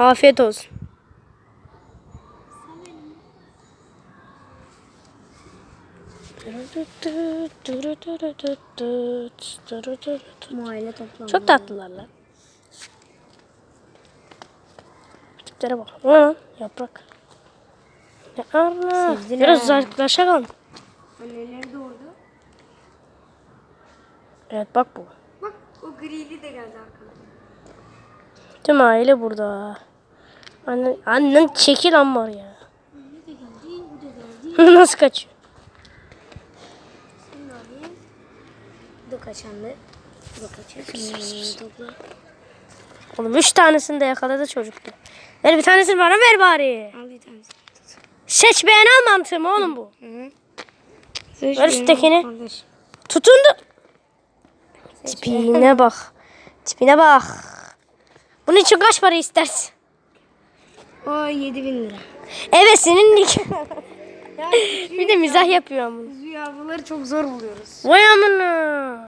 Afiyet olsun. Mahalle toplandı. Çok tatlılar lan. Tiplere bak. Ne lan? Yaprak. Ya Allah. Biraz uzaklaşalım. Anneleri de orada. Evet bak bu. Bak o grili de geldi arkadan. Tüm aile burada. Anne, annen çekil amma ya. Nasıl kaçıyor? Bu kaçandı. Bu. Oğlum üç tanesini de yakaladı çocuktu. Ver bir tanesini bana ver bari. Al bir tanesi. Seç beğen al mantığı mı oğlum bu? Hı. Ver üsttekini. Tutundu. Tipine bak. Tipine bak. Bunun için kaç para istersin? O 7000 lira. Evet seninlik. bir de mizah yapıyor ama. Biz bu yavruları çok zor buluyoruz. Vay amına.